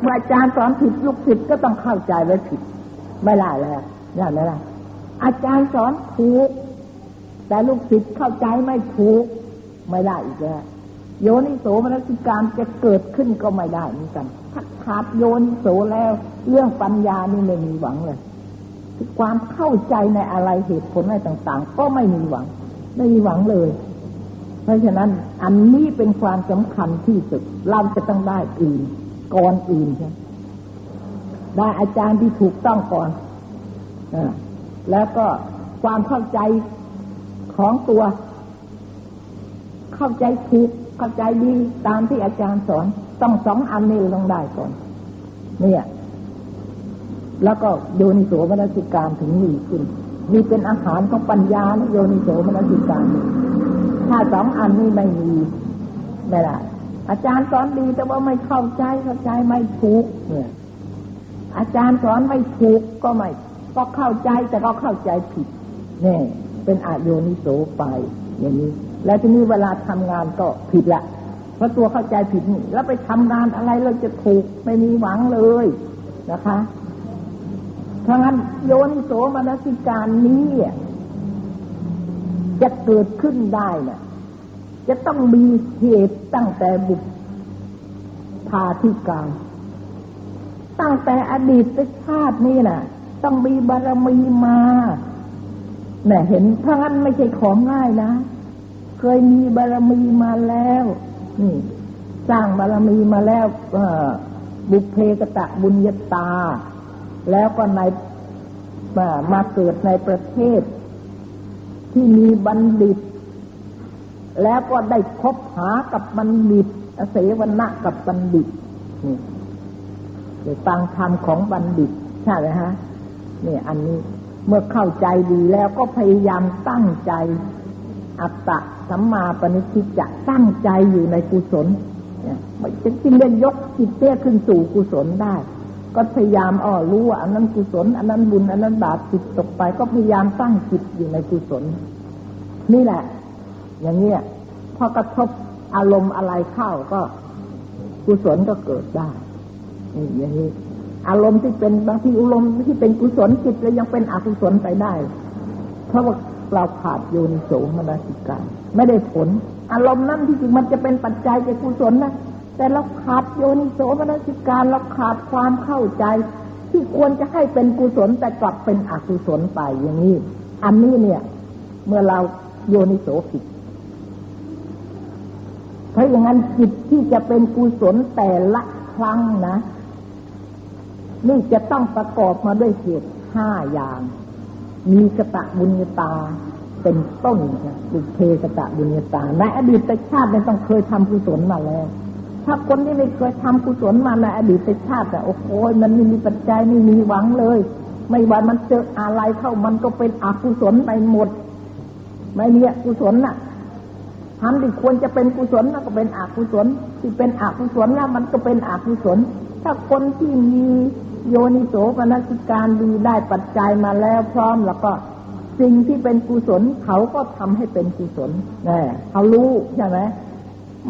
เมื่ออาจารย์สอนผิดลูกศิษย์ก็ต้องเข้าใจไว้ผิด ไม่ได้แล้วนี่ไม่ได้อาจารย์สอนถูก แต่ลูกศิษย์เข้าใจไม่ถูก ไม่ได้อีกแล้วโยนิโสมนสิการจะเกิดขึ้นก็ไม่ได้เหมือนกันถ้าขาดโยนิโสแล้ว เรื่องปัญญานี่ไม่มีหวังเลยคือความเข้าใจในอะไรเหตุผลอะไรต่าง ๆ ก็ไม่มีหวัง ไม่มีหวังเลย เพราะฉะนั้นอันนี้เป็นความสำคัญที่สุดเราจะต้องได้อื่น ก่อนอื่นใช่ได้อาจารย์ที่ถูกต้องก่อนอแล้วก็ความเข้าใจของตัว เข้าใจถูกเข้าใจดีตามที่อาจารย์สอน ต้องสองอันนี้ต้องได้ก่อน เนี่ย แล้วก็โยนิโสมนสิการถึงมีขึ้น มีเป็นอาหารของปัญญาโยนิโสมนสิการ ถ้าสองอันนี้ไม่มีไม่ได้ อาจารย์สอนดีแต่ว่าไม่เข้าใจเข้าใจไม่ถูกเนี่ยอาจารย์สอนไม่ถูกก็ไม่ ก็เข้าใจแต่ก็เข้าใจผิดเนี่ยเป็นอโยนิโสไป อย่างนี้ แล้วทีนี้เวลาทำงานก็ผิดละเพราะตัวเข้าใจผิดนี่แล้วไปทำงานอะไรเราจะถูกไม่มีหวังเลยนะคะเพราะงั้นโยนิโสมนสิการนี้จะเกิดขึ้นได้เนี่ย จะต้องมีเหตุตั้งแต่บุพาธิการตั้งแต่อดีตชาตินี่น่ะ ต้องมีบารมีมาเนี่ยเห็นถ้างั้นไม่ใช่ของง่ายนะ เคยมีบารมีมาแล้วนี่สร้างบารมีมาแล้วบุพเพกตะบุญญาตา แล้วก็ในมาเกิดในประเทศ ที่มีบัณฑิต แล้วก็ได้คบหากับบัณฑิตเสวนากับบัณฑิตนี่ได้ฟังธรรมของบัณฑิตใช่ไหมฮะนี่อันนี้เมื่อเข้าใจดีแล้วก็พยายามตั้งใจ อัตตะสัมมาปณิทิจะตั้งใจอยู่ในกุศลเนี่ยจะจึงเรียนยกจิตเตี้ยขึ้นสู่กุศลได้ ก็พยายามอ๋อรู้ว่าอันนั้นกุศล อันนั้นบุญ อันนั้นบาปจิตตกไป ก็พยายามตั้งจิตอยู่ในกุศล นี่แหละ อย่างเนี้ยพอกระทบอารมณ์อะไรเข้าก็กุศลก็เกิดได้อย่างนี้ อารมณ์ที่เป็นบางทีอารมณ์ที่เป็นกุศลจิตแล้วยังเป็นอกุศลไปได้ เพราะว่าเราขาดโยนิโสมนสิการไม่ได้ผล อารมณ์นั้นที่จริงมันจะเป็นปัจจัยแก่กุศลนะแต่เราขาดโยนิโสมนสิการเราขาดความเข้าใจ ที่ควรจะให้เป็นกุศลแต่กลับเป็นอกุศลไปอย่างนี้ อันนี้เนี่ย เมื่อเราโยนิโสผิด เพราะอย่างนั้นจิตที่จะเป็นกุศลแต่ละครั้งนะ นี่จะต้องประกอบมาด้วยเหตุห้าอย่าง มีกตะบุญญาตาเป็นต้นบุเพกตะบุญญาตาในอดีตชาติเนี่ยต้องเคยทำกุศลมาแล้ว ถ้าคนที่ไม่เคยทำกุศลมาในอดีตชาติแต่โอ้โหมันไม่มีปัจจัยไม่มีหวังเลย ไม่ว่ามันเจออะไรเข้ามันก็เป็นอกุศลไปหมด ไม่มีกุศลน่ะ ทำที่ควรจะเป็นกุศลแล้วก็เป็นอกุศลที่เป็นอกุศลแล้วมันก็เป็นอกุศล ถ้าคนที่มีโยนิโสปนสิการดีได้ปัจจัยมาแล้วพร้อมแล้วก็สิ่งที่เป็นกุศลเขาก็ทำให้เป็นกุศลแน่เขารู้ใช่ไหม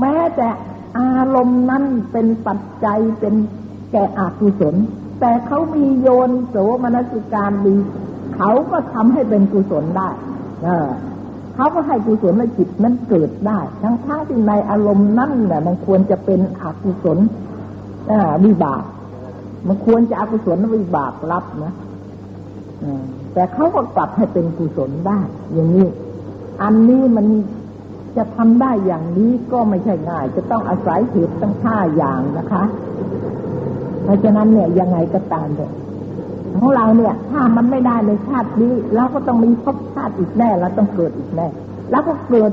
แม้แต่อารมณ์นั้นเป็นปัจจัยเป็นแก่อกุศล แต่เขามีโยนิโสมนสิการดี เขาก็ทำให้เป็นกุศลได้ เออ เขาก็ให้กุศลในจิตนั้นเกิดได้ทั้งทั้งที่ในอารมณ์นั่นเนี่ยมันควรจะเป็นอกุศลวิบาก มันควรจะอกุศลวิบากรับนะแต่เขาก็กลับให้เป็นกุศลได้ อย่างนี้ อันนี้มันจะทำได้อย่างนี้ก็ไม่ใช่ง่าย จะต้องอาศัยเหตุตั้งห้าอย่างนะคะ เพราะฉะนั้นเนี่ยยังไงก็ตามเลย ของเราเนี่ย ถ้ามันไม่ได้ในชาตินี้เราก็ต้องมีภพชาติอีกแน่เราต้องเกิดอีกแน่แล้วก็เกิด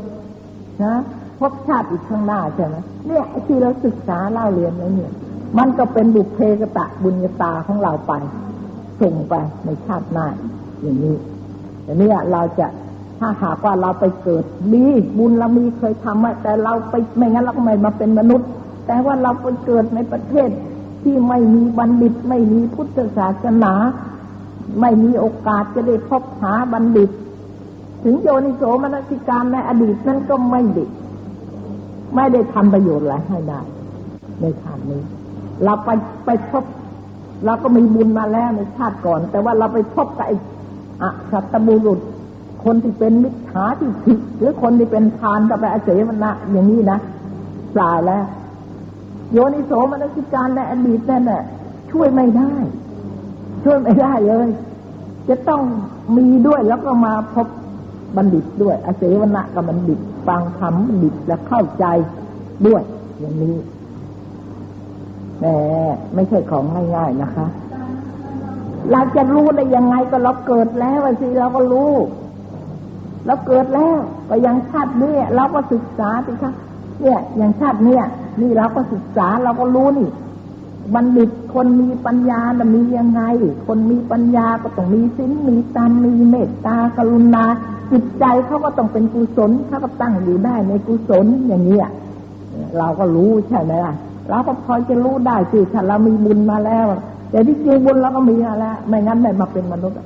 นะภพชาติอีกข้างหน้าใช่ไหมเนี่ยที่เราศึกษาเล่าเรียนไว้เนี่ย มันก็เป็นบุพเพกตะบุญญาตาของเราไปส่งไปในชาติหน้าอย่างนี้แต่เนี่ยเราจะถ้าหากว่าเราไปเกิดดีบุญเรามีเคยทำแต่เราไปไม่งั้นเราก็ไม่มาเป็นมนุษย์ แต่ว่าเราไปเกิดในประเทศ ที่ไม่มีบัณฑิต ไม่มีพุทธศาสนา ไม่มีโอกาสจะได้พบหาบัณฑิต ถึงโยนิโสมนสิการในอดีตนั้นก็ไม่ได้ไม่ได้ทำประโยชน์อะไรให้ได้ ในชาตินี้ เราไปไปพบเราก็มีบุญมาแล้วในชาติก่อน แต่ว่าเราไปพบกับไอ้อะสัตบุรุษ คนที่เป็นมิจฉาที่ผิหรือคนที่เป็นทานกับไปอาเสวนะอย่างนี้นะปลายแล้ว โยนิโสมนสิการในอดีตนั่นแหละช่วยไม่ได้ ช่วยไม่ได้เลย จะต้องมีด้วยแล้วก็มาพบบัณฑิตด้วยอาเสวนะกับบัณฑิตฟังธรรมบัณฑิตและเข้าใจด้วย อย่างนี้แหมไม่ใช่ของง่ายๆนะคะ เราจะรู้ได้ยังไงก็เราเกิดแล้วสิเราก็รู้เราเกิดแล้ว ก็ยังชาตินี้เราก็ศึกษาสิคะเนี่ยอย่างชาติเนี้ย นี่เราก็ศึกษาเราก็รู้นี่บัณฑิตคนมีปัญญาจะมียังไง คนมีปัญญาก็ต้องมีศีลมีตามมีเมตตากรุณา จิตใจเขาก็ต้องเป็นกุศลเขาก็ตั้งอยู่ได้ในกุศลอย่างนี้เราก็รู้ใช่ไหมล่ะเราก็พอจะรู้ได้สิถ้าเรามีบุญมาแล้ว แต่ที่จริงบุญเราก็มีมาแล้วไม่งั้นไม่มาเป็นมนุษย์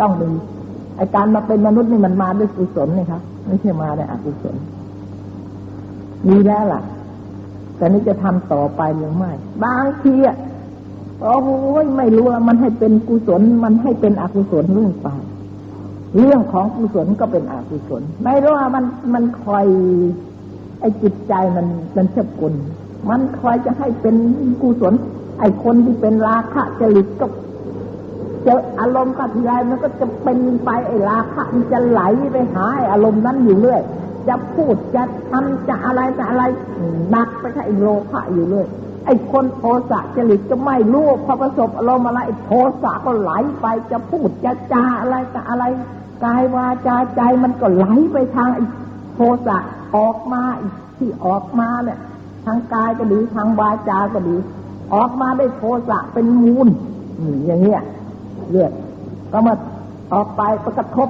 ต้องมีไอการมาเป็นมนุษย์นี่มันมาด้วยกุศลนี่ครับไม่ใช่มาด้วยอกุศลมีแล้วล่ะ แต่นี่จะทำต่อไปหรือไม่บางทีอะโอ้โหไม่รู้มันให้เป็นกุศล มันให้เป็นอกุศลเรื่องไปเรื่องของกุศลก็เป็นอกุศล ไม่รู้ว่ามันมันคอย ไอ้จิตใจมันมันเฉกุลมันคอยจะให้เป็นกุศล ไอ้คนที่เป็นราคะจริตก็เจออารมณ์กับทีไรมันก็จะเป็นไปไอ้ราคะมันจะไหลไปหาไอ้อารมณ์นั้นอยู่เรื่อย จะพูดจะทำจะอะไรจะอะไรหนักไปกับไอ้โลภะอยู่เรื่อยไอ้คนโทสะจริตก็ไม่รู้พอประสบอารมณ์อะไรโทสะก็ไหลไปจะพูดจะจาอะไรจะอะไรกายวาจาใจมันก็ไหลไปทางไอ้โทสะออกมาที่ออกมาเนี่ยทางกายก็ดีทางวาจาก็ดี ออกมาได้โทสะเป็นมูลอย่างเงี้ยเลือดก็มาออกไปก็กระทบ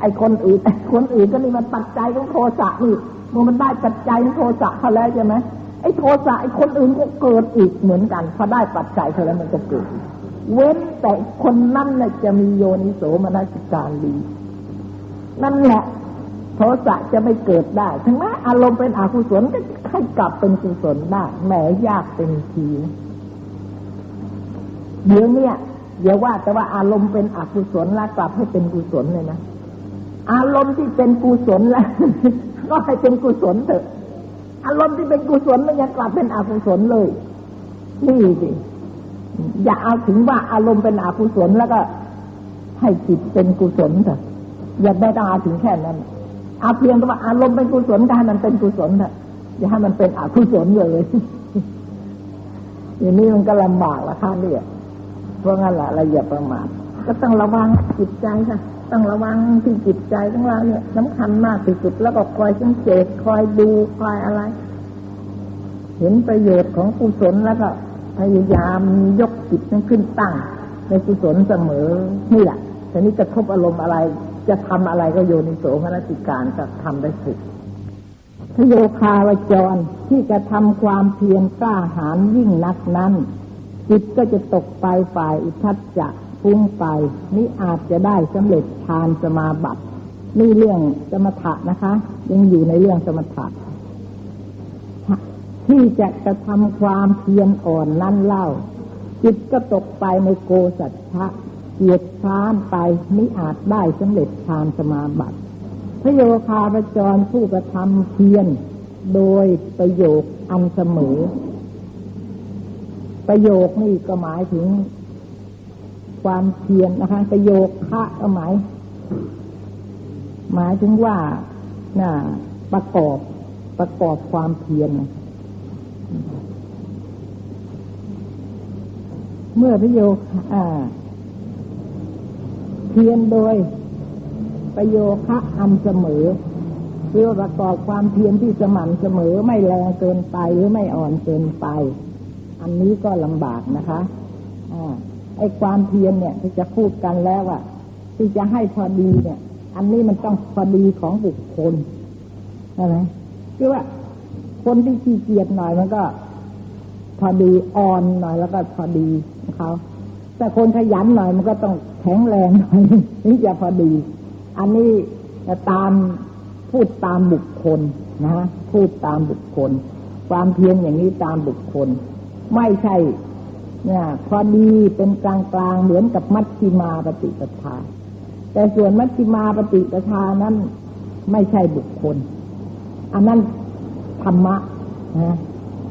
ไอ้คนอื่นไอ้คนอื่นก็นี่มันปัจจัยของโทสะนี่มันได้ปัจจัยของโทสะเขาแล้วใช่ไหมไอ้โทสะไอ้คนอื่นก็เกิดอีกเหมือนกันพอได้ปัจจัยเขาแล้วมันก็เกิด เว้นแต่คนนั้นน่ะจะมีโยนิโสมนสิการดีนั่นแหละโทสะจะไม่เกิดได้ ถึงแม้อารมณ์เป็นอกุศลก็ให้กลับเป็นกุศลได้แหมยากเป็นทีเดี๋ยวเนี้ยเดี๋ยวว่าแต่ว่าอารมณ์เป็นอกุศลแล้วกลับให้เป็นกุศลเลยนะ อารมณ์ที่เป็นกุศลแล้วก็ให้เป็นกุศลเถอะ อารมณ์ที่เป็นกุศลมันยังกลับเป็นอกุศลเลย นี่สิอย่าเอาถึงว่าอารมณ์เป็นอกุศลแล้วก็ ให้จิตเป็นกุศลเถอะอย่าได้ต้องเอาถึงแค่นั้นเอาเพียงแต่ว่าอารมณ์เป็นกุศลได้มันเป็นกุศลเถอะอย่าให้มันเป็นอกุศลเลยอย่างนี้มันก็ลำบากละค่ะเนี่ยเพราะงั้นแหละเราอย่าประมาทก็ต้องระวังจิตใจค่ะ ต้องระวังที่จิตใจของเราเนี่ยสำคัญมากที่สุดแล้วก็คอยสังเกตคอยดูคอยอะไร เห็นประโยชน์ของกุศลแล้วก็พยายามยกจิตนั้นขึ้นตั้ง ในกุศลเสมอนี่แหละแต่นี้จะทบอารมณ์อะไร จะทำอะไรก็โยนิโสมนสิการจะทำได้สุดพโยคาวจรที่จะทำความเพียรกล้าหาญยิ่งนักนั้น จิตก็จะตกไปฝ่ายอุทัจจะ ฟุ้งไปนี่อาจจะได้สำเร็จฌานสมาบัตินี่เรื่องสมถะนะคะ ยังอยู่ในเรื่องสมถะที่จะกระทำความเพียรอ่อนนั้นเล่า จิตก็ตกไปในโกสัจฉะเกียดค้านไปมิอาจได้สำเร็จฌานสมาบัติพระโยคาพจรผู้กระทำเพียรโดยประโยคอันเสมอ ประโยคนี่ก็หมายถึง ความเพียรนะคะประโยคคะก็หมายหมายถึงว่าน่ะประกอบประกอบความเพียรเมื่อประโยคเพียรโดยประโยคะอันเสมอเพื่อประกอบความเพียรที่สม่ำเสมอไม่แรงเกินไปหรือไม่อ่อนเกินไป อันนี้ก็ลำบากนะคะอ่า ไอ้ความเพียรเนี่ยที่จะพูดกันแล้วว่าที่จะให้พอดีเนี่ย อันนี้มันต้องพอดีของบุคคลใช่ไหมคือว่าคนที่ขี้เกียจหน่อยมันก็ พอดีอ่อนหน่อยแล้วก็พอดีของเขาแต่คนขยันหน่อยมันก็ต้องแข็งแรงหน่อยนี่จะพอดี อันนี้จะตามพูดตามบุคคลนะฮะพูดตามบุคคล ความเพียรอย่างนี้ตามบุคคล ไม่ใช่ เนี่ยพอดีเป็นกลางกลางเหมือนกับมัชฌิมาปฏิปทา แต่ส่วนมัชฌิมาปฏิปทานั้นไม่ใช่บุคคล อันนั้นธรรมะนะ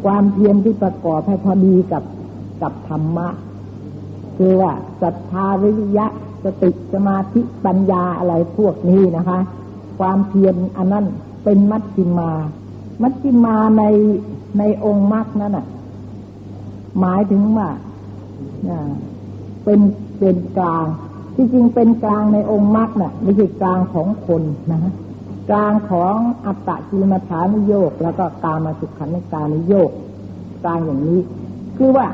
ความเพียรที่ประกอบให้พอดีกับกับธรรมะ คือว่าศรัทธาวิริยะสติสมาธิปัญญาอะไรพวกนี้นะคะ ความเพียรอันนั้นเป็นมัชฌิมา มัชฌิมาในในองค์มรรคนั้นอะ หมายถึงว่าเป็นเป็นกลาง ที่จริงเป็นกลางในองค์มรรคน่ะไม่ใช่กลางของคนนะกลางของอัตตกิลมัฐานิโยกแล้วก็กามาสุขันธ์กานิโยกกลางอย่างนี้ คือว่า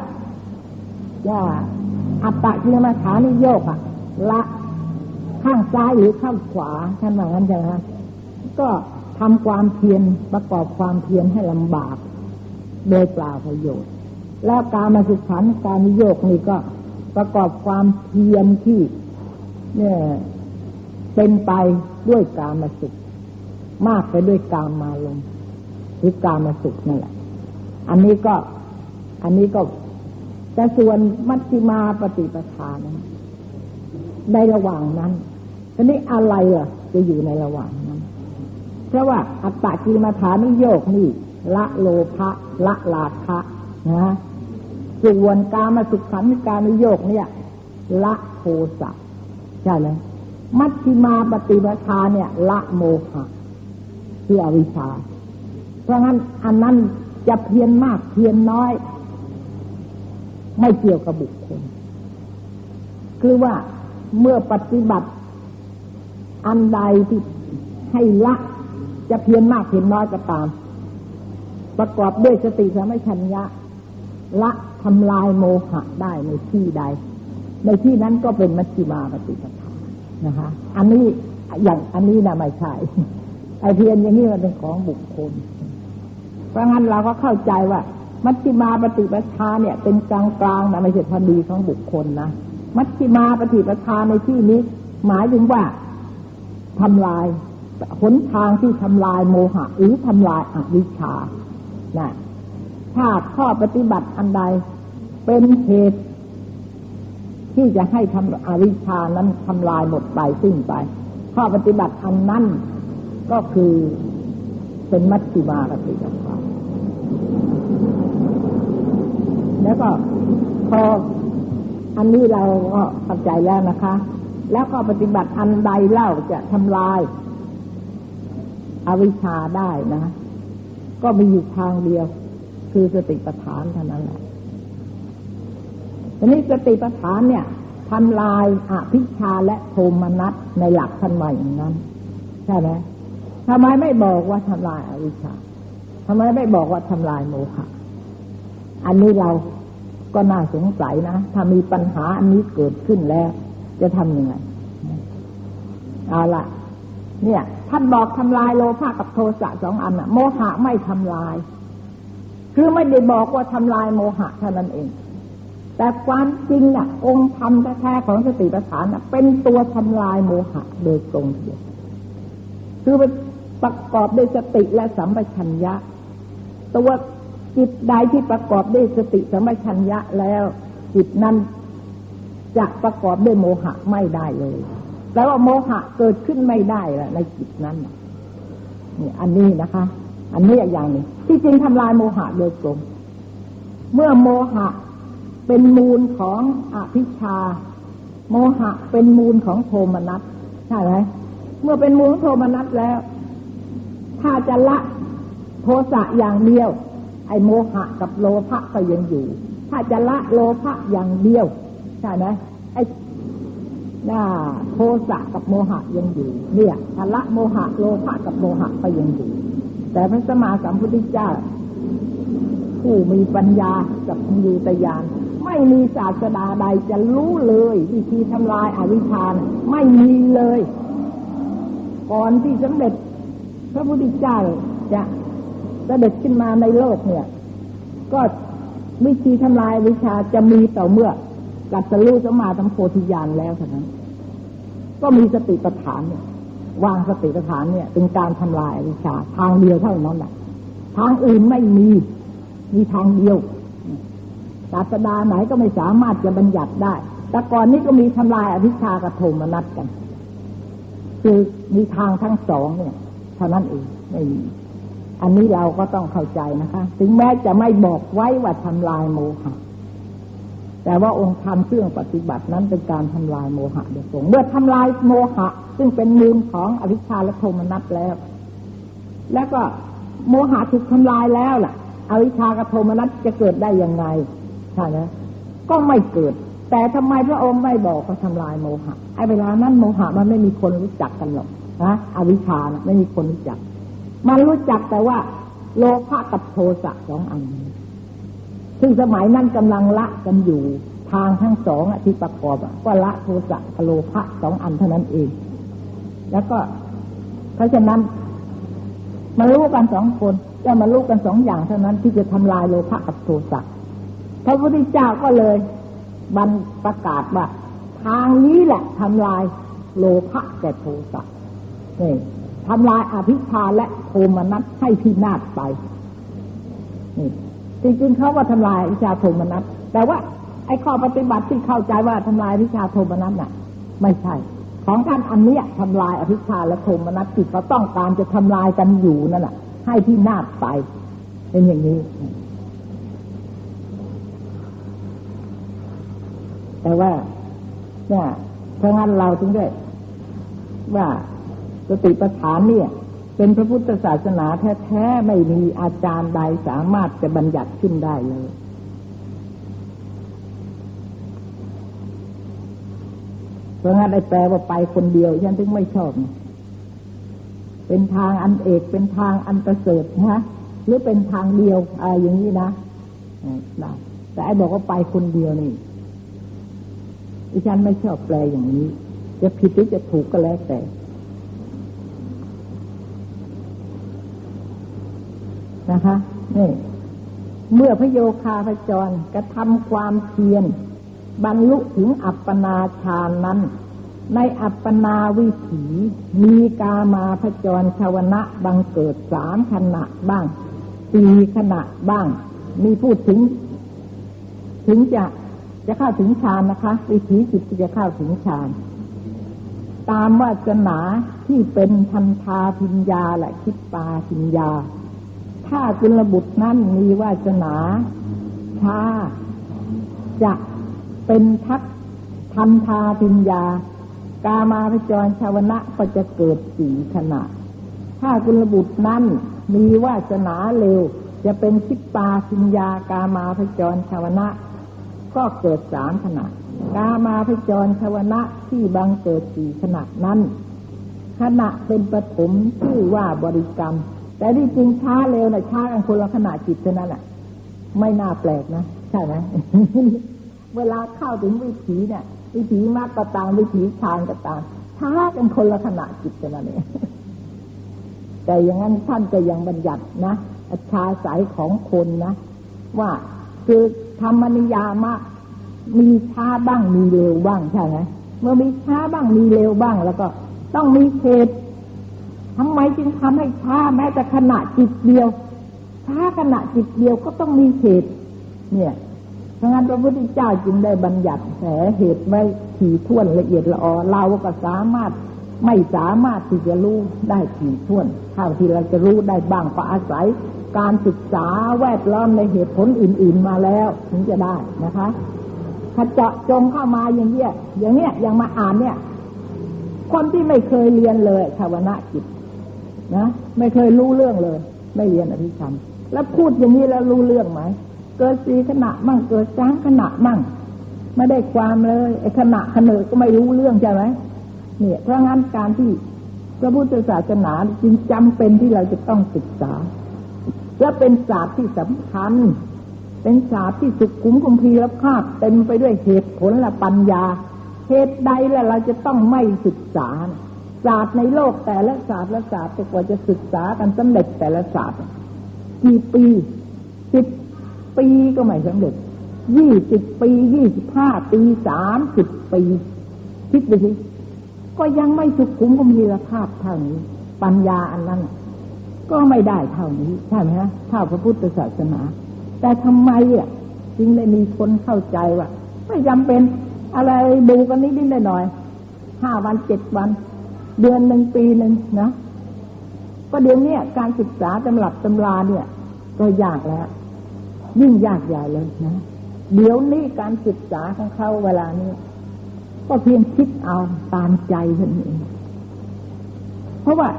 ว่าอัตตกิลมัฐานิโยกอะละข้างซ้ายหรือข้างขวาท่านว่างั้นใช่ไหมก็ทำความเพียรประกอบความเพียรให้ลำบาก โดยเปล่าประโยชน์ แล้การมาสุขันการนิโยกนี่ก็ประกอบความเพียรที่เนี่ยเป็นไปด้วยการมาสุข มากไปด้วยการมาลงหรือการมาสุขนั่นแหละ อันนี้ก็ อันนี้ก็แต่ส่วนมัชฌิมาปฏิปทานะในระหว่างนั้นทีนี้อะไรอะ จะอยู่ในระหว่างนั้น เพราะว่าอัตตกิมาฐานิโยกนี่ ละโลภะละลาคะนะ ส่วนการมาสุขขันการนิโยกเนี่ย ละโทสะใช่ไหมมัชฌิมาปฏิปทาเนี่ย ละโมหะคืออวิชชา เพราะงั้นอันนั้นจะเพียรมากเพียรน้อย ไม่เกี่ยวกับบุคคล คือว่าเมื่อปฏิบัติ อันใดที่ให้ละจะเพียรมากเพียรน้อยก็ตาม ประกอบด้วยสติสมัชัญญะ ละทำลายโมหะได้ในที่ใด ในที่นั้นก็เป็นมัชฌิมาปฏิปทานะคะ อันนี้อย่างอันนี้นะไม่ใช่ไอเพียรอย่างนี้มันเป็นของบุคคล เพราะงั้นเราก็เข้าใจว่ามัชฌิมาปฏิปทาเนี่ย เป็นกลางกลางนะไม่ใช่พอดีของบุคคลนะมัชฌิมาปฏิปทาในที่นี้ หมายถึงว่าทำลายหนทางที่ทำลายโมหะหรือทำลายอวิชชานะ ถ้าข้อปฏิบัติอันใดเป็นเหตุที่จะให้ทำอวิชานั้นทำลายหมดไปสิ้นไป ข้อปฏิบัติอันนั้นก็คือเป็นมัชฌิมาปฏิปทาแล้วก็พออันนี้เราก็เข้าใจแล้วนะคะ แล้วก็ปฏิบัติอันใดเล่าจะทำลาย อวิชชาได้นะ ก็มีอยู่ทางเดียว คือสติปัฏฐานเท่านั้นแหละทีนี้สติปัฏฐานเนี่ยทำลายอภิชาและโทมนัสในหลักท่านมาอย่างนั้นใช่ไหมทำไมไม่บอกว่าทำลายอวิชชาทำไมไม่บอกว่าทำลายโมหะ อันนี้เราก็น่าสงสัยนะ ถ้ามีปัญหาอันนี้เกิดขึ้นแล้ว จะทำยังไงเอาละเนี่ย ท่านบอกทำลายโลภะกับโทสะสองอันอะโมหะไม่ทำลาย คือไม่ได้บอกว่าทำลายโมหะเท่านั้นเอง แต่ความจริงน่ะ องค์ธรรมแท้ๆของสติปัฏฐานน่ะ เป็นตัวทำลายโมหะโดยตรงเดียวคือประกอบด้วยสติและสัมปชัญญะตัวจิตใดที่ประกอบด้วยสติสัมปชัญญะแล้วจิตนั้นจะประกอบด้วยโมหะไม่ได้เลยแต่ว่าโมหะเกิดขึ้นไม่ได้ละในจิตนั้นนี่อันนี้นะคะ อันนี้อย่างหนึ่ง ที่จริงทำลายโมหะโดยตรง เมื่อโมหะเป็นมูลของอภิชา โมหะเป็นมูลของโทมนัสใช่ไหมเมื่อเป็นมูลของโทมนัสแล้ว ถ้าจะละโทสะอย่างเดียว ไอ้โมหะกับโลภะก็ยังอยู่ ถ้าจะละโลภะอย่างเดียวใช่ไหมไอ้น่าโทสะกับโมหะยังอยู่ เนี่ยถ้าละโมหะโลภะกับโมหะก็ยังอยู่ แต่พระสมมาสัมพุทธเจ้า ผู้มีปัญญากับพยูตยาน ไม่มีศาสดาใดจะรู้เลย วิธีทำลายอาวิชชาไม่มีเลย ก่อนที่สำเร็จพระพุทธเจ้าจะเสด็จขึ้นมาในโลกเนี่ย ก็วิธีทำลายวิชาจะมีต่อเมื่อกัตตลูสมาทั้งโพธิญาณแล้วเท่านั้น ก็มีสติปัฏฐานเนี่ย วางสติปัฏฐานเนี่ย เป็นการทำลายอวิชาทางเดียวเท่านั้นแหละทางอื่นไม่มี มีทางเดียวศาสดาไหนก็ไม่สามารถจะบัญญัติได้ แต่ก่อนนี้ก็มีทำลายอภิชากับโทมนัสกัน คือมีทางทั้งสองเนี่ยเท่านั้นเองไม่มี อันนี้เราก็ต้องเข้าใจนะคะ ถึงแม้จะไม่บอกไว้ว่าทำลายโมหะ แต่ว่าองค์ธรรมเครื่องปฏิบัตินั้นเป็นการทำลายโมหะโดยตรงเมื่อทำลายโมหะ ซึ่งเป็นมูลของอวิชชาและโทมนัสแล้ว แล้วก็โมหะถูกทำลายแล้วล่ะ อวิชชากับโทมนัสจะเกิดได้ยังไงใช่ไหมก็ไม่เกิด แต่ทำไมพระองค์ไม่บอกว่าทำลายโมหะไอ้เวลานั้นโมหะมันไม่มีคนรู้จักกันหรอกนะอวิชชานะไม่มีคนรู้จัก มันรู้จักแต่ว่า โลภะกับโทสะสองอัน ซึ่งสมัยนั้นกำลังละกันอยู่ทางทั้งสองที่ประกอบก็ละโทสะกับโลภะสองอันเท่านั้นเอง แล้วก็ เพราะฉะนั้นมารู้กันสองคนจะมารู้กันสองอย่างเท่านั้นที่จะทำลายโลภะกับโทสะพระพุทธเจ้าก็เลยบันประกาศว่าทางนี้แหละทำลายโลภะแก่โทสะนี่ทำลายอภิชาและโทมนัสให้พินาศไปนี่ จริงๆเขาว่าทำลายวิชาโทมนัสแต่ว่าไอ้ข้อปฏิบัติที่เข้าใจว่าทำลายวิชาโทมนัสน่ะ ไม่ใช่ ของท่านอันเนี้ยทำลายอภิชาและโทมนัสที่เขาต้องการจะทำลายกันอยู่นั่นแหละให้พินาศไป เป็นอย่างนี้ แต่ว่าเนี่ยเพราะงั้นเราถึงได้ว่าสติปัฏฐานเนี่ย เป็นพระพุทธศาสนาแท้ๆไม่มีอาจารย์ใดสามารถจะบัญญัติขึ้นได้เลยเพราะงั้นไอ้แปลว่าไปคนเดียวฉันถึงไม่ชอบ เป็นทางอันเอกเป็นทางอันประเสริฐนะหรือเป็นทางเดียวอะไรอย่างนี้นะแต่ไอ้บอกว่าไปคนเดียวนี่ดิฉันไม่ชอบแปลอย่างนี้ จะผิดหรือจะถูกก็แล้วแต่ นะคะนี่เมื่อพระโยคาพจรกระทำความเพียรบรรลุถึงอัปปนาฌานนั้น ในอัปปนาวิถีมีกามาพจรชาวนะบังเกิดสามขณะบ้างสี่ขณะบ้าง มีพูดถึง ถึงจะจะเข้าถึงฌานนะคะ วิถีจิตที่จะเข้าถึงฌานตามวาสนาที่เป็นทันทาพิญญาและคิดปาพิญญา ถ้ากุลบุตรนั้นมีวาสนาชาจะเป็นทักทันทาพิญญา กามาพจรชาวนะก็จะเกิดสีขณะ ถ้ากุลบุตรนั้นมีวาสนาเร็ว จะเป็นคิดปาพิญญากามาพจรชาวนะ ก็เกิดสามขณะ กามาพจรชาวนะที่บังเกิดสี่ขณะนั้น ขณะเป็นปฐมชื่อว่าบริกรรม แต่ที่จริงช้าเร็วนะช้ากันคนละขณะจิตเท่านั้นแหละไม่น่าแปลกนะใช่ไหมเวลาเข้าถึงวิถีเนี่ย วิถีมากก็ตามวิถีฌานก็ตามช้ากันคนละขณะจิตเท่านั้นเองแต่อย่างนั้นท่านก็ยังบัญญัตินะอัชาสายของคนนะ ว่าคือธรรมนิยามะมีช้าบ้างมีเร็วบ้างใช่ไหมเมื่อมีช้าบ้างมีเร็วบ้าง แล้วก็ ต้องมีเหตุ ทำไมจึงทำให้ช้าแม้แต่ขณะจิตเดียว ช้าขณะจิตเดียวก็ต้องมีเหตุ เนี่ยเพราะงั้นพระพุทธเจ้าจึงได้บัญญัติแสเหตุไว้ถี่ถ้วนละเอียดละออเราก็สามารถไม่สามารถที่จะรู้ได้ถี่ถ้วนเท่าที่เราจะรู้ได้บ้างก็อาศัย การศึกษาแวดล้อมในเหตุผลอื่น ๆมาแล้วถึงจะได้นะคะขจาะจงเข้ามาอย่างเงี้ยอย่างเงี้ยอย่างมาอ่านเนี่ย คนที่ไม่เคยเรียนเลยชาวนะจิต นะไม่เคยรู้เรื่องเลย ไม่เรียนอภิธรรม แล้วพูดอย่างนี้แล้วรู้เรื่องไหมเกิดสีขณะมั่งเกิดจ้างขณะมั่ง ไม่ได้ความเลยไอ้ขณะขณะก็ไม่รู้เรื่องใช่ไหมเนี่ยเพราะงั้นการที่พระพุทธศาสนาจึงจำเป็นที่เราจะต้องศึกษา และเป็นศาสตร์ที่สำคัญ เป็นศาสตร์ที่สุขุมคมพีและภาพเต็มไปด้วยเหตุผลและปัญญา เหตุใดและเราจะต้องไม่ศึกษา ศาสตร์ในโลกแต่ละศาสตร์ละศาสตร์ตกว่าจะศึกษากันสำเร็จแต่ละศาสตร์กี่ปีสิบปีก็ไม่สำเร็จยี่สิบปียี่สิบห้าปีสามสิบปีคิดดูสิก็ยังไม่สุขุมคมพีละภาพเท่านี้ ปัญญาอันนั้นก็ไม่ได้เท่านี้ใช่ไหมฮะเท่าพระพุทธศาสนา แต่ทำไมอะจึงได้มีคนเข้าใจว่าไม่จำเป็นอะไรดูกันนิดนิดหน่อยห้าวันเจ็ดวัน เดือนหนึ่งปีหนึ่งนะก็เดี๋ยวนี้การศึกษาตำรับตำราเนี่ย ก็ยากแล้ว ยิ่งยากใหญ่เลยนะเดี๋ยวนี้การศึกษาของเขาเวลานี้ ก็เพียงคิดเอาตามใจเท่านั้นเองเพราะว่า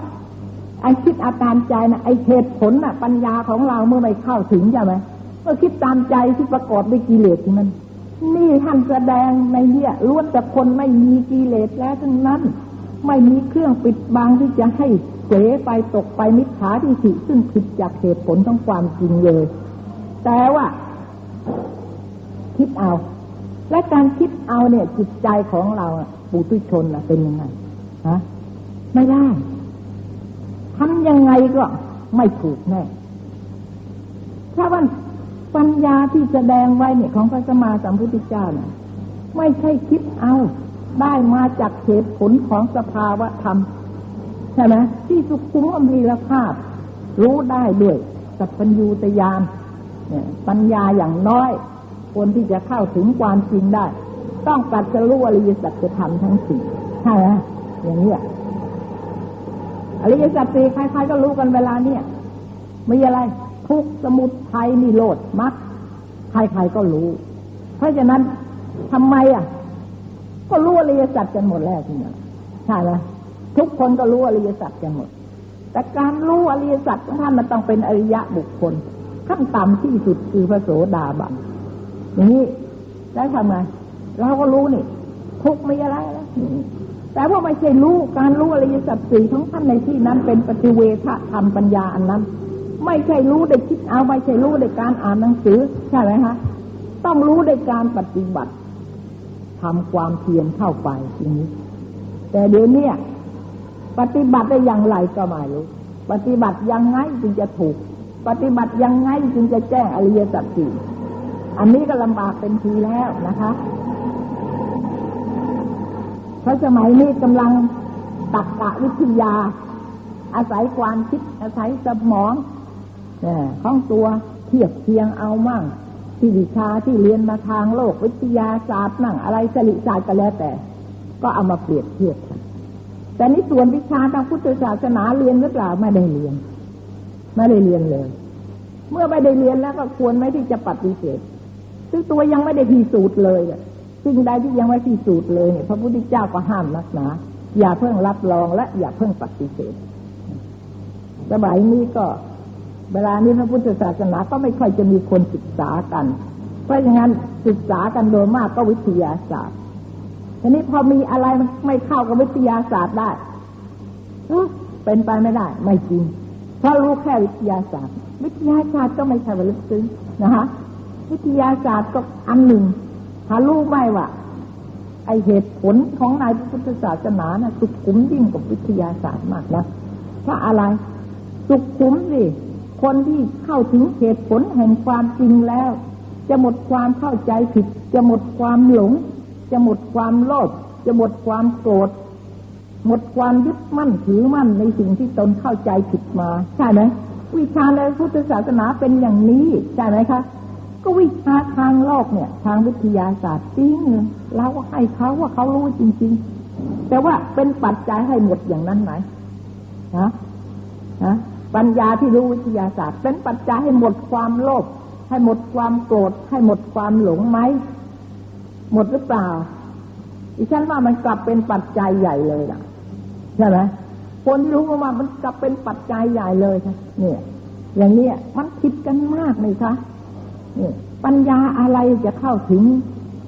ไอ้คิดเอาตามใจนะไอ้เหตุผลน่ะ ปัญญาของเราเมื่อไม่เข้าถึงใช่ไหมเมื่อคิดตามใจที่ประกอบด้วยกิเลสที่มันนี่ท่านแสดงในเนี่ยล้วนแต่คนไม่มีกิเลสแล้วทั้งนั้น ไม่มีเครื่องปิดบังที่จะให้เสไปตกไปมิจฉาทิฏฐิซึ่งผิดจากเหตุผลของความจริงเลย แต่ว่า คิดเอา และการคิดเอาเนี่ย จิตใจของเราปุถุชนเป็นยังไงฮะไม่ได้ทำยังไงก็ไม่ถูกแน่ถ้าว่าปัญญาที่แสดงไว้เนี่ยของพระสมมาสัมพุทธเจ้าเนี่ยไม่ใช่คิดเอา ได้มาจากเหตุผลของสภาวะธรรม ใช่ไหมที่สุขุมอมีรภาพ รู้ได้ด้วยสัพพัญญูตยานปัญญาอย่างน้อย คนที่จะเข้าถึงความจริงได้ ต้องปัดจรู้อริยสัจธรรมทั้งสี่ใช่ไหมอย่างนี้อริยสัจสี่ใครๆก็รู้กันเวลาเนี่ยมีอะไร ทุกสมุทัยนิโรธมรรคใครๆก็รู้ เพราะฉะนั้นทำไมอะ ก็รู้อริยสัจกันหมดแล้วทีนี้ใช่ไหมทุกคนก็รู้อริยสัจกันหมด แต่การรู้อริยสัจของท่านมันต้องเป็นอริยะบุคคล ขั้นต่ำที่สุดคือพระโสดาบันอย่างนี้แล้วทำไงเราก็รู้นี่ ทุกไม่อะไรแล้วแต่ว่าไม่ใช่รู้การรู้อริยสัจสี่ของท่านในที่นั้นเป็นปฏิเวทธรรมปัญญาอันนั้น ไม่ใช่รู้ได้คิดเอาไม่ใช่รู้ได้การอ่านหนังสือ ใช่ไหมคะต้องรู้ได้การปฏิบัติ ทำความเพียรเข้าไปอย่างนี้ แต่เดี๋ยวนี้ปฏิบัติได้อย่างไรก็ไม่รู้ ปฏิบัติยังไงจึงจะถูก ปฏิบัติยังไงจึงจะแจ้งอริยสัจสี่อันนี้ก็ลำบากเป็นทีแล้วนะคะเพราะสมัยนี้กำลังตักกะวิทยา อาศัยความคิดอาศัยสมองของตัวเทียบเทียงเอามั่ง ที่วิชาที่เรียนมาทางโลกวิทยาศาสตร์นั่งอะไรสลิศาสตร์ก็แล้วแต่ ก็เอามาเปรียบเทียบกันแต่ในส่วนวิชาทางพุทธศาสนาเรียนหรือเปล่าไม่ได้เรียน ไม่ได้เรียนเลย เมื่อไม่ได้เรียนแล้วก็ควรไม่ที่จะปฏิเสธซึ่งตัวยังไม่ได้พิสูจน์เลยสิ่งใดที่ยังไม่พิสูจน์เลยเนี่ยพระพุทธเจ้าก็ห้ามนักหนาอย่าเพิ่งรับรองและอย่าเพิ่งปฏิเสธสมัยนี้ก็ เวลานี้พระพุทธศาสนาก็ไม่ค่อยจะมีคนศึกษากัน เพราะอย่างนั้นศึกษากันโดยมากก็วิทยาศาสตร์ทีนี้พอมีอะไรไม่เข้ากับวิทยาศาสตร์ได้เป็นไปไม่ได้ ไม่จริง เพราะรู้แค่วิทยาศาสตร์ วิทยาศาสตร์ก็ไม่ใช่ว่าลึกซึ้งนะคะวิทยาศาสตร์ก็อันหนึ่งถ้ารู้ไหมว่าไอเหตุผลของนายพุทธศาสนานะ่ะสุขุมยิ่งกว่าวิทยาศาสตร์มากนะเพราะอะไร สุขุมสิ คนที่เข้าถึงเหตุผลแห่งความจริงแล้ว จะหมดความเข้าใจผิด จะหมดความหลง จะหมดความโลภจะหมดความโกรธหมดความยึดมั่นถือมั่นในสิ่งที่ตนเข้าใจผิดมา ใช่ไหมวิชาในพุทธศาสนาเป็นอย่างนี้ใช่ไหมคะก็วิชาทางโลกเนี่ย ทางวิทยาศาสตร์จริงเราก็ให้เขาว่าเขารู้จริง ๆ แต่ว่าเป็นปัจจัยให้หมดอย่างนั้นไหมนะนะ ปัญญาที่รู้วิทยาศาสตร์ เป็นปัจจัยให้หมดความโลภให้หมดความโกรธ ให้หมดความหลงไหมหมดหรือเปล่าดิฉันว่ามันกลับเป็นปัจจัยใหญ่เลยล่ะใช่ไหมคนที่รู้ว่ามันกลับเป็นปัจจัยใหญ่เลยค่ะเนี่ย อย่างนี้มันผิดกันมากเลยค่ะปัญญาอะไรจะเข้าถึง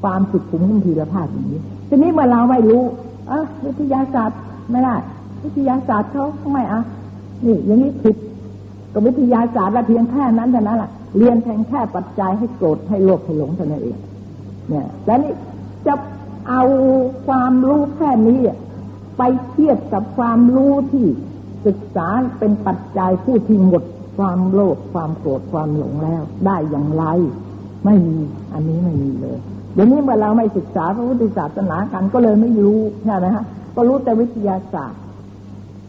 ความสุขขุมทีละภาพอย่างนี้ทีนี้เมื่อเราไม่รู้ เออวิทยาศาสตร์ไม่ได้ วิทยาศาสตร์เขาไม่อะ นี่อย่างนี้ผิดกับวิทยาศาสตร์ละเพียงแค่นั้นเท่านั้นแหละเรียนเพียงแค่ปัจจัยให้โกรธให้โลภให้หลงเท่านั้นเอง เนี่ยแล้วนี่จะเอาความรู้แค่นี้ไปเทียบกับความรู้ที่ศึกษาเป็นปัจจัยผู้ที่หมดความโลภความโกรธความหลงแล้ว ได้อย่างไร ไม่มีอันนี้ไม่มีเลยเดี๋ยวนี้เมื่อเราไม่ศึกษาพระพุทธศาสนากันก็เลยไม่รู้ใช่ไหมฮะก็รู้แต่วิทยาศาสตร์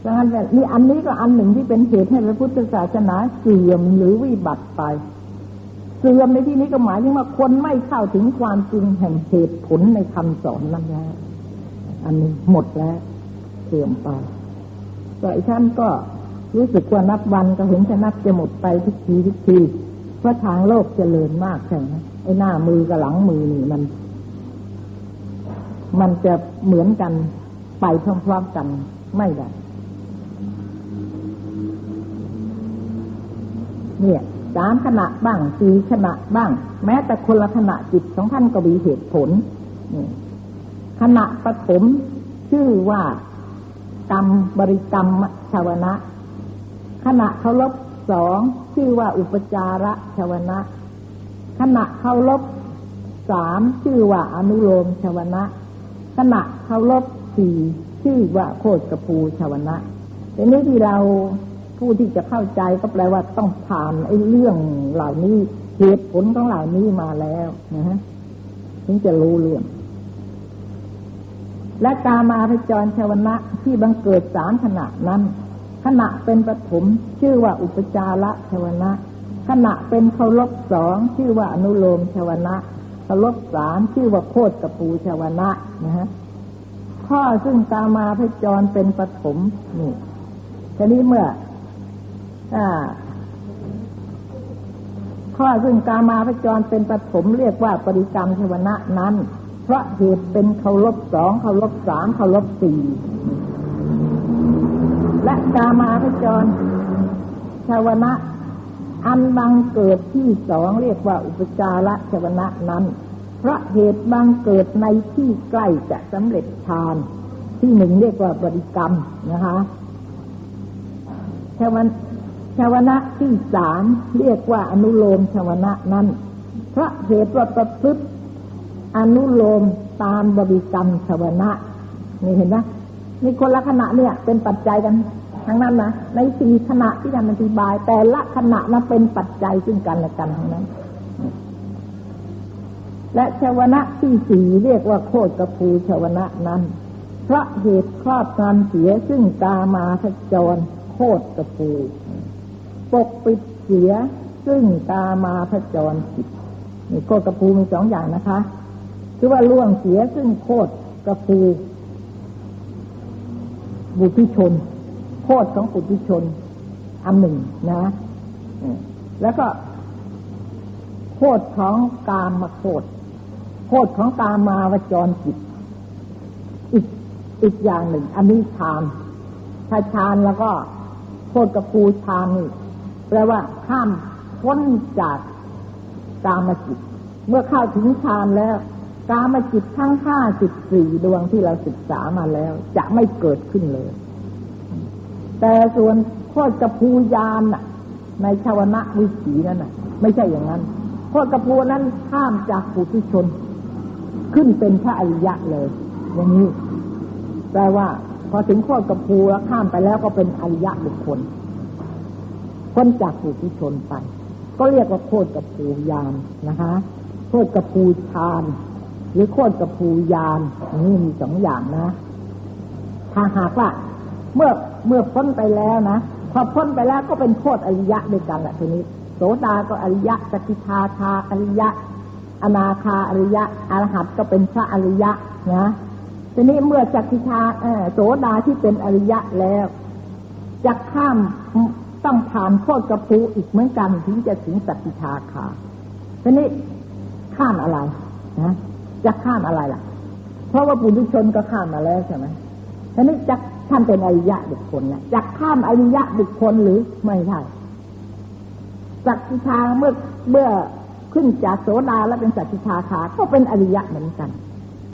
ดังนั้นนี่อันนี้ก็อันหนึ่งที่เป็นเหตุให้พระพุทธศาสนาเสื่อมหรือวิบัติไป เสื่อมในที่นี้ก็หมายถึงว่าคนไม่เข้าถึงความจริงแห่งเหตุผลในคำสอนนั้นแล้วอันนี้หมดแล้ว เสื่อมไปก็ไอ้ท่านก็รู้สึกว่านับวันก็เห็นจะนับจะหมดไปทุกทีทุกทีเพราะทางโลกเจริญมากใช่ไหมไอ้หน้ามือกับหลังมือนี่มัน มันจะเหมือนกันไปพร้อมๆกันไม่ได้ เนี่ยสามขณะบ้างสี่ขณะบ้าง แม้แต่คนละขณะจิตของท่านก็มีเหตุผลขณะปฐมชื่อว่ากรรมบริกรรมชาวนะ ขณะเคารพสองชื่อว่าอุปจาระชาวนะ ขณะเคารพสามชื่อว่าอนุโลมชาวนะ ขณะเคารพสี่ชื่อว่าโคตรกภูชาวนะทีนี้ที่เรา ผู้ที่จะเข้าใจก็แปลว่าต้องผ่านไอ้เรื่องเหล่านี้เหตุผลของเหล่านี้มาแล้วนะฮะถึงจะรู้เรื่อง และกามาพจรชวนะที่บังเกิดสามขณะนั้น ขณะเป็นปฐมชื่อว่าอุปจาระชวนะ ขณะเป็นเคารพสองชื่อว่าอนุโลมชวนะเคารพสามชื่อว่าโคตรกปูชวนะนะฮะข้อซึ่งกามาพจรเป็นปฐมนี่ทีนี้เมื่อ ข้อซึ่งกามาพจรเป็นปฐมเรียกว่าปริกรรมชวนะนั้น เพราะเหตุเป็นเคารพสองเคารพสามเคารพสี่และกามาพจรชวนะอันบังเกิดที่สองเรียกว่าอุปจาระชวนะนั้น เพราะเหตุบังเกิดในที่ใกล้จะสำเร็จฌานที่หนึ่งเรียกว่าบริกรรมนะคะชวน ชาวนะที่สามเรียกว่าอนุโลมชาวนะนั้นพระเหตุว่าประพฤติอนุโลมตามบริกรรมชาวนะนี่เห็นไหมมีคนละขณะเนี่ย เป็นปัจจัยกันทั้งนั้นนะในสี่ขณะที่ท่านอธิบาย แต่ละขณะนั้นเป็นปัจจัยซึ่งกันและกันทั้งนั้น และชาวนะที่สี่เรียกว่าโคตรกภูชาวนะนั้นเพราะเหตุครอบงำเสียซึ่งกามาขจรโคตรกภู ปกปิดเสียซึ่งตามาพจรจิตนี่โคตรกระพูมีสองอย่างนะคะ คือว่าล่วงเสียซึ่งโคตรกระพูบุติชน โคตรของบุติชนอันหนึ่งนะแล้วก็โคตรของกามมาโคตรโคตรของกามาวจรจิต อีกอีกอย่างหนึ่ง อันนี้ฌานถ้าฌานแล้วก็โคตรกระพูฌานนี่ ลว่าข้ามพ้นจากกามจิต เมื่อเข้าถึงฌานแล้ว กามจิตทั้งห้าสิบสี่ดวงที่เราศึกษามาแล้ว จะไม่เกิดขึ้นเลย แต่ส่วนข้อกระพูยานน่ะในชาวนะวิถีนั้นน่ะ ไม่ใช่อย่างนั้นข้อกระพูนั้นข้ามจากปุถุชน ขึ้นเป็นพระอริยะเลย อย่างนี้แปลว่า พอถึงข้อกระพูแล้วข้ามไปแล้วก็เป็นอริยะบุคคล พ้นจากปุถุชนไป ก็เรียกว่าโคตรกับภูยานนะคะโคตรกับภูชานหรือโคตรกับภูยานนี่มีสองอย่างนะ ถ้าหากว่าเมื่อเมื่อพ้นไปแล้วนะพอพ้นไปแล้วก็เป็นโคตรอริยะด้วยกันแหละทีนี้ โสดาก็อริยะสกิทาคาอริยะ อนาคาอริยะอรหัตก็เป็นพระอริยะนะทีนี้เมื่อจักิทาโสดาที่เป็นอริยะแล้วจะข้าม ต้องผ่านโคตรกระพูอีกเหมือนกันถึงจะถึงสัติชาคาทีนี้ข้ามอะไรนะจะข้ามอะไรล่ะ เพราะว่าปุถุชนก็ข้ามมาแล้วใช่ไหมทีนี้จะท่านเป็นอริยะบุคคลนะจะข้ามอริยะบุคคลหรือไม่ใช่สัติชาเมื่อเมื่อขึ้นจากโสดาแล้วเป็นสัติชาคาก็เป็นอริยะเหมือนกัน